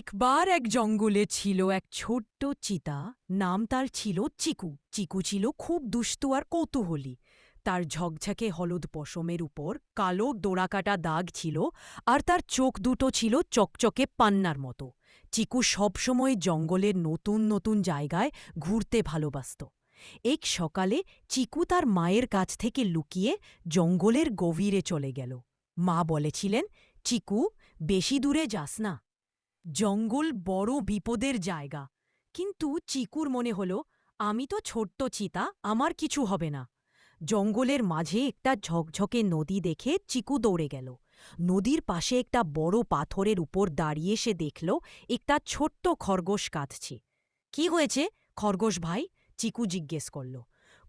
একবার এক জঙ্গলে ছিল এক ছোট্ট চিতা, নাম তার ছিল চিকু। চিকু ছিল খুব দুষ্টু আর কৌতূহলী। তার ঝকঝকে হলুদ পশমের উপর কালো দোড়াকাটা দাগ ছিল আর তার চোখ দুটো ছিল চকচকে পান্নার মতো। চিকু সবসময় জঙ্গলের নতুন নতুন জায়গায় ঘুরতে ভালোবাসত। এক সকালে চিকু তার মায়ের কাছ থেকে লুকিয়ে জঙ্গলের গভীরে চলে গেল। মা বলেছিলেন, চিকু, বেশি দূরে যাস না। জঙ্গল বড় বিপদের জায়গা। কিন্তু চিকুর মনে হল, আমি তো ছোট্ট চিতা, আমার কিছু হবে না। জঙ্গলের মাঝে একটা ঝকঝকে নদী দেখে চিকু দৌড়ে গেল। নদীর পাশে একটা বড় পাথরের উপর দাঁড়িয়ে সে দেখল, একটা ছোট্ট খরগোশ কাঁদছে। কি হয়েছে, খরগোশ ভাই? চিকু জিজ্ঞেস করল।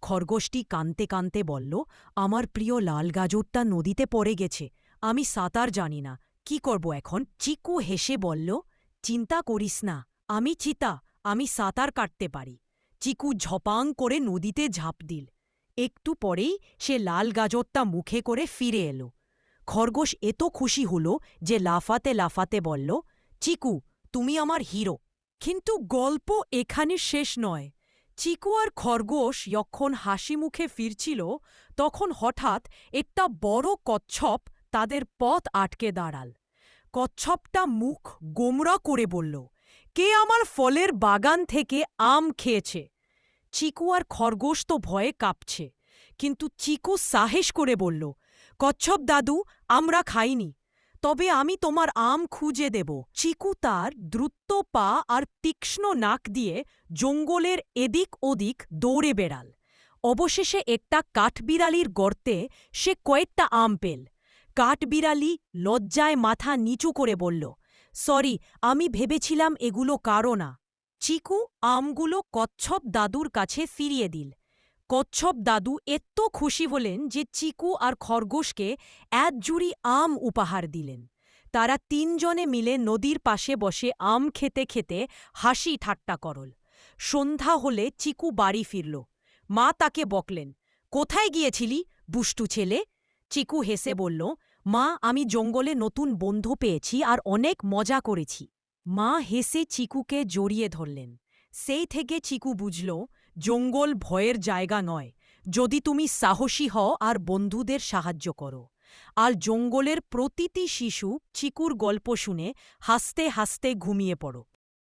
খরগোশটি কানতে কানতে বলল, আমার প্রিয় লাল গাজরটা নদীতে পড়ে গেছে। আমি সাঁতার জানি না। কি করব এখন? চিকু হেসে বলল, চিন্তা করিস না, আমি চিতা, আমি সাঁতার কাটতে পারি। চিকু ঝপাং করে নদীতে ঝাঁপ দিল। একটু পরেই সে লাল গাজরটা মুখে করে ফিরে এলো। খরগোশ এত খুশি হল যে লাফাতে লাফাতে বলল, চিকু, তুমি আমার হিরো। কিন্তু গল্প এখানে শেষ নয়। চিকু আর খরগোশ যখন হাসি মুখে ফিরছিল, তখন হঠাৎ একটা বড় কচ্ছপ তাদের পথ আটকে দাঁড়াল। কচ্ছপটা মুখ গোমরা করে বলল, কে আমার ফলের বাগান থেকে আম খেয়েছে? চিকু আর খরগোশ তো ভয়ে কাঁপছে, কিন্তু চিকু সাহেস করে বলল, কচ্ছপ দাদু, আমরা খাইনি, তবে আমি তোমার আম খুঁজে দেব। চিকু তার দ্রুত পা আর তীক্ষ্ণ নাক দিয়ে জঙ্গলের এদিক ওদিক দৌড়ে বেড়াল। অবশেষে একটা কাঠবিড়ালির গর্তে সে কয়েকটা আম পেল। কাঠবিড়ালি লজ্জায় মাথা নিচু করে বলল, সরি, আমি ভেবেছিলাম এগুলো কারও না। চিকু আমগুলো কচ্ছপ দাদুর কাছে ফিরিয়ে দিল। কচ্ছপ দাদু এত্ত খুশি হলেন যে চিকু আর খরগোশকে এক জুড়ি আম উপহার দিলেন। তারা তিনজনে মিলে নদীর পাশে বসে আম খেতে খেতে হাসি ঠাট্টা করল। সন্ধ্যা হলে চিকু বাড়ি ফিরল। মা তাকে বকলেন, কোথায় গিয়েছিলি বুষ্টু ছেলে? চিকু হেসে বলল মা, আমি জঙ্গলে নতুন বন্ধু পেয়েছি আর অনেক মজা করেছি। মা হেসে চিকুকে জড়িয়ে ধরলেন। সেই থেকে চিকু বুঝল, জঙ্গল ভয়ের জায়গা নয়। যদি তুমি সাহসী হও আর বন্ধুদের সাহায্য করো। আর জঙ্গলের প্রতিটি শিশু চিকুর গল্প শুনে হাসতে হাসতে ঘুমিয়ে পড়ো।